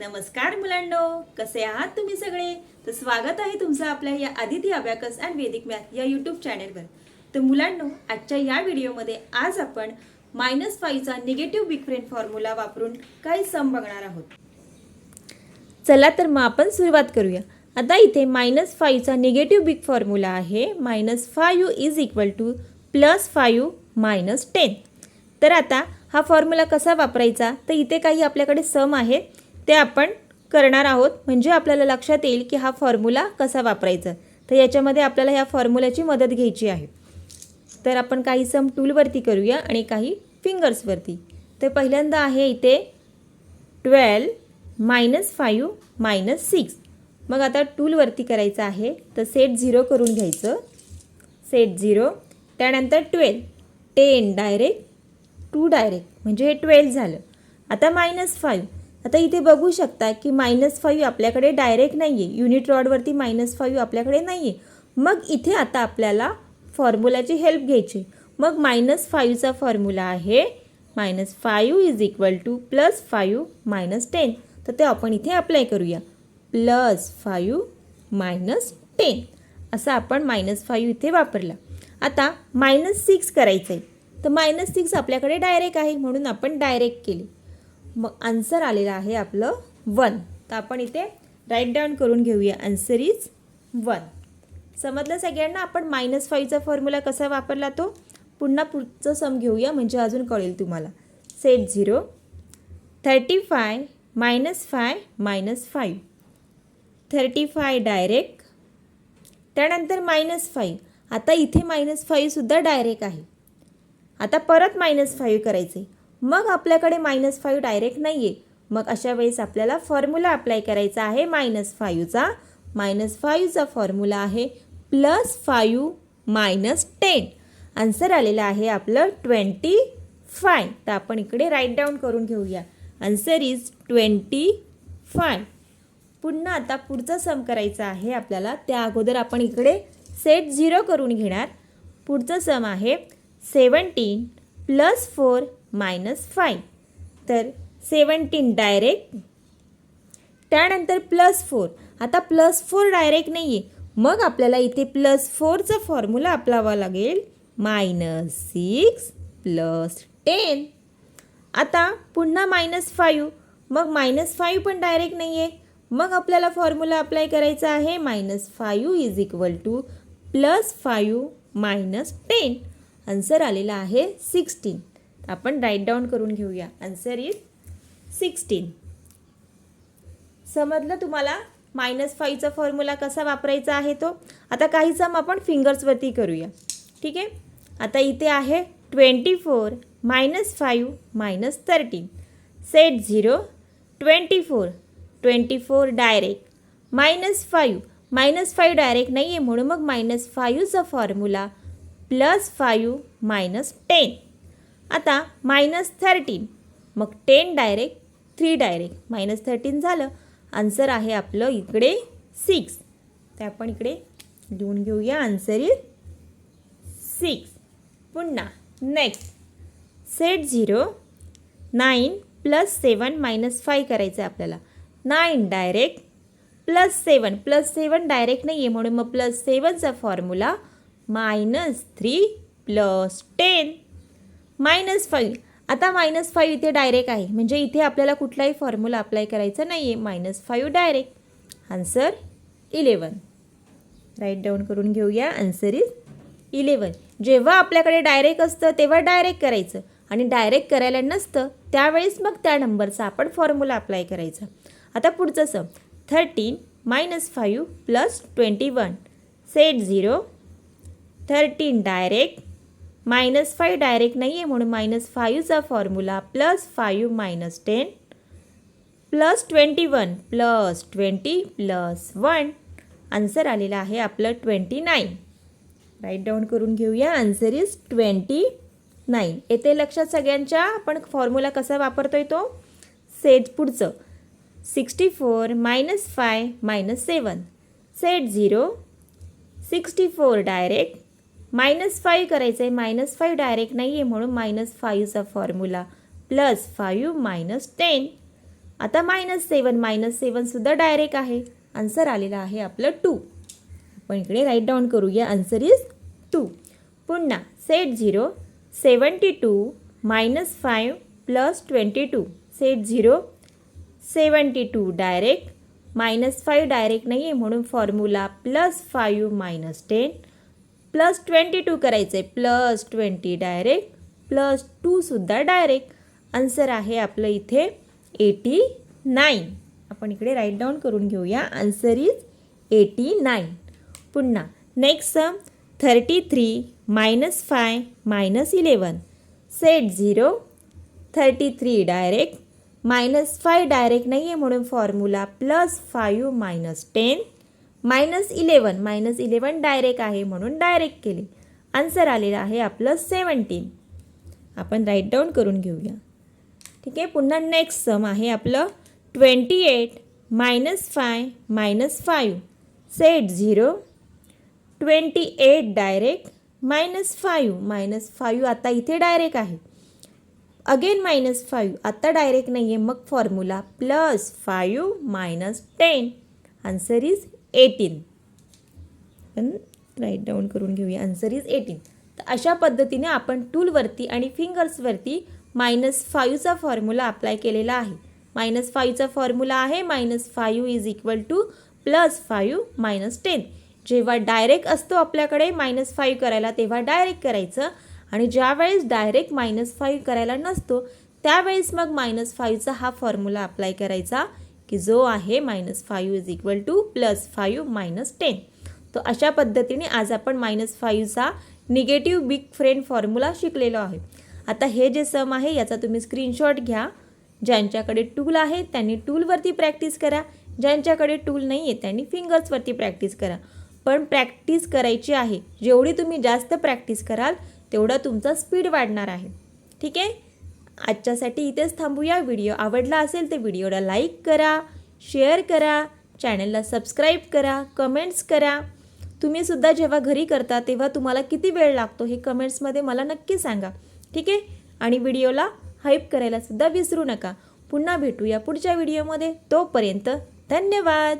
नमस्कार मुलांनो कसे आहात तुम्ही सगळे? तर स्वागत आहे तुमचं आपल्या या Aditi abacus and Vedic math या यूट्यूब चॅनेलवर तर मुलांनो आजच्या या व्हिडिओमध्ये आज आपण मायनस फाईव्हचा निगेटिव्ह बिग फ्रेंड फॉर्म्युला वापरून काही सम बघणार आहोत. चला तर मग आपण सुरुवात करूया. आता इथे मायनस फाईव्हचा निगेटिव्ह बिग फॉर्म्युला आहे. Minus five is equal to plus five minus ten तर आता हा फॉर्म्युला कसा वापरायचा? तर इथे काही आपल्याकडे सम आहेत ते आपण करणार आहोत. म्हणजे आपल्याला लक्षात येईल की हा फॉर्म्युला कसा वापरायचा. तर याच्यामध्ये आपल्याला ह्या फॉर्म्युल्याची मदत घ्यायची आहे. तर आपण काही सम टूलवरती करूया आणि काही फिंगर्सवरती तर पहिल्यांदा आहे इथे twelve minus five minus six मग आता टूलवरती करायचं आहे. तर सेट झिरो करून घ्यायचं. सेट झिरो त्यानंतर twelve ten direct two direct म्हणजे हे ट्वेल्व झालं. आता मायनस फाईव्ह आता इथे बघू शकता की मायनस फाईव्ह आपल्याकडे डायरेक्ट नाही आहे युनिट रॉडवरती मायनस फाईव्ह आपल्याकडे नाही आहे मग इथे आता आपल्याला फॉर्म्युलाची हेल्प घ्यायची. मग मायनस फाईव्हचा फॉर्म्युला आहे minus five is equal to plus five minus ten तर ते आपण इथे अप्लाय करूया. प्लस फाईव्ह मायनस टेन असं आपण मायनस फाईव्ह इथे वापरला. आता मायनस सिक्स करायचं आहे तर मायनस सिक्स आपल्याकडे डायरेक्ट आहे म्हणून आपण डायरेक्ट केली. मग आन्सर आलेलं आहे आपलं वन तर आपण इथे राईट डाऊन करून घेऊया. आन्सर इज वन समजलं सगळ्यांना? आपण मायनस फाईव्हचा फॉर्म्युला कसा वापरला तो? पुन्हा पुढचं सम घेऊया म्हणजे अजून कळेल तुम्हाला. Set zero thirty five minus five minus five thirty five direct त्यानंतर मायनस फाईव्ह आता इथे मायनस फाईव्हसुद्धा डायरेक्ट आहे. आता परत मायनस फाईव्ह करायचे मग आपल्याकडे मायनस फाईव्ह डायरेक्ट नाही आहे मग अशा वेळेस आपल्याला फॉर्म्युला अप्लाय करायचा आहे मायनस फाईव्हचा मायनस फाईव्हचा फॉर्म्युला आहे plus five minus ten answer आलेलं आहे आपलं ट्वेंटी फाय तर आपण इकडे राईट डाऊन करून घेऊया. आन्सर इज ट्वेंटी फाय पुन्हा आता पुढचा सम करायचा आहे आपल्याला. त्या अगोदर आपण इकडे सेट झिरो करून घेणार. पुढचं सम आहे seventeen plus four minus five तर सेवन्टीन डायरेक्ट त्यानंतर प्लस फोर आता प्लस फोर डायरेक्ट नाही आहे मग आपल्याला इथे प्लस फोरचा फॉर्म्युला आपलावा लागेल. मायनस सिक्स प्लस टेन आता पुन्हा मायनस फाईव्ह मग मायनस फाईव्ह पण डायरेक्ट नाही आहे मग आपल्याला फॉर्म्युला अप्लाय करायचा आहे. Minus five is equal to plus five minus ten answer आलेला आहे सिक्स्टीन आपण राईट डाऊन करून घेऊया. आन्सर इज सिक्स्टीन समजलं तुम्हाला? मायनस फाईव्हचा फॉर्म्युला कसा वापरायचा आहे तो? आता काही सम आपण फिंगर्सवरती करूया. ठीक आहे? आता इथे आहे twenty four minus five minus thirteen set zero twenty four twenty four direct minus five minus five direct नाही आहे म्हणून मग minus फाईव्हचा formula plus five minus ten आता मायनस थर्टीन मग ten direct three direct minus thirteen झालं. Answer आहे आपलं इकडे सिक्स ते आपण इकडे लिहून घेऊया. आन्सर इज सिक्स पुन्हा next set zero nine plus seven minus five करायचं आहे आपल्याला. Nine direct plus seven plus seven direct नाही आहे म्हणून मग plus सेवनचा formula minus three plus ten minus five आता मायनस फाईव्ह इथे डायरेक्ट आहे. म्हणजे इथे आपल्याला कुठलाही फॉर्म्युला अप्लाय करायचा नाही आहे minus five direct answer eleven right down करून घेऊया. आन्सर इज इलेवन जेव्हा आपल्याकडे डायरेक्ट असतं तेव्हा डायरेक्ट करायचं. आणि डायरेक्ट करायला नसतं त्यावेळेस मग त्या नंबरचा आपण फॉर्म्युला अप्लाय करायचा. आता पुढचं sum thirteen minus five plus twenty one set zero thirteen direct minus five direct नाही आहे म्हणून minus फाईव्हचा formula plus five minus ten plus twenty one plus twenty plus one. Answer आलेला आहे आपलं ट्वेंटी नाईन. राईट डाऊन करून घेऊया. Answer is twenty nine. येते लक्षात सगळ्यांच्या? आपण फॉर्म्युला कसा वापरतोय तो? सेट पुढचं. Sixty four minus five minus seven. Set zero. Sixty four direct minus five करायचं आहे मायनस फाईव्ह डायरेक्ट नाही आहे म्हणून minus फाईव्हचा formula plus five minus ten आता मायनस सेवन मायनस सेवनसुद्धा डायरेक्ट आहे. आन्सर आलेला आहे आपलं टू आपण इकडे राईट डाऊन करूया. आन्सर इज टू पुन्हा set zero seventy two minus five plus twenty two set zero seventy two direct minus five direct नाही आहे म्हणून formula plus five minus ten plus twenty two करायचं आहे plus twenty direct plus टूसुद्धा direct. Answer आहे आपलं इथे eighty nine. आपण इकडे राईट डाऊन करून घेऊया. Answer is eighty nine. पुन्हा next sum thirty three minus five minus eleven set zero thirty three direct minus five direct नाही आहे म्हणून formula plus five minus ten. Minus eleven minus eleven direct आहे म्हणून direct केले. Answer आलेलं आहे आपलं सेवन्टीन आपण राईट डाऊन करून घेऊया. ठीक आहे? पुन्हा नेक्स्ट सम आहे आपलं twenty eight minus five minus five set zero twenty eight direct minus five minus five आता इथे डायरेक्ट आहे. अगेन मायनस फाईव्ह आता डायरेक्ट नाही आहे मग formula plus five minus ten answer is eighteen. पण राईट डाऊन करून घेऊया. आन्सर इज एटीन तर अशा पद्धतीने आपण टूलवरती आणि फिंगर्सवरती मायनस फाईव्हचा फॉर्म्युला अप्लाय केलेला आहे. मायनस फाईव्हचा फॉर्म्युला आहे minus five is equal to plus five minus ten जेव्हा डायरेक्ट असतो आपल्याकडे मायनस फाईव्ह करायला तेव्हा डायरेक्ट करायचं. आणि ज्यावेळेस डायरेक्ट मायनस फाईव्ह करायला नसतो त्यावेळेस मग मायनस फाईव्हचा हा फॉर्म्युला अप्लाय करायचा. की जो आहे minus five is equal to plus five minus ten तर अशा पद्धतीने आज आपण मायनस फायूचा निगेटिव्ह बिग फ्रेंड फॉर्म्युला शिकलेलो आहे. आता हे जे सम आहे याचा तुम्ही स्क्रीनशॉट घ्या. ज्यांच्याकडे टूल आहे त्यांनी टूलवरती प्रॅक्टिस करा. ज्यांच्याकडे टूल नाही आहे त्यांनी फिंगर्सवरती प्रॅक्टिस करा. पण प्रॅक्टिस करायची आहे. जेवढी तुम्ही जास्त प्रॅक्टिस कराल तेवढा तुमचा स्पीड वाढणार आहे. ठीक आहे? आजच्यासाठी इथेच थांबूया. व्हिडिओ आवडला असेल तर व्हिडिओला लाईक करा शेअर करा चॅनलला सबस्क्राईब करा कमेंट्स करा. तुम्हीसुद्धा जेव्हा घरी करता तेव्हा तुम्हाला किती वेळ लागतो हे कमेंट्समध्ये मला नक्की सांगा. ठीक आहे? आणि व्हिडिओला हाईप करायला सुद्धा विसरू नका. पुन्हा भेटूया पुढच्या व्हिडिओमध्ये. तोपर्यंत धन्यवाद.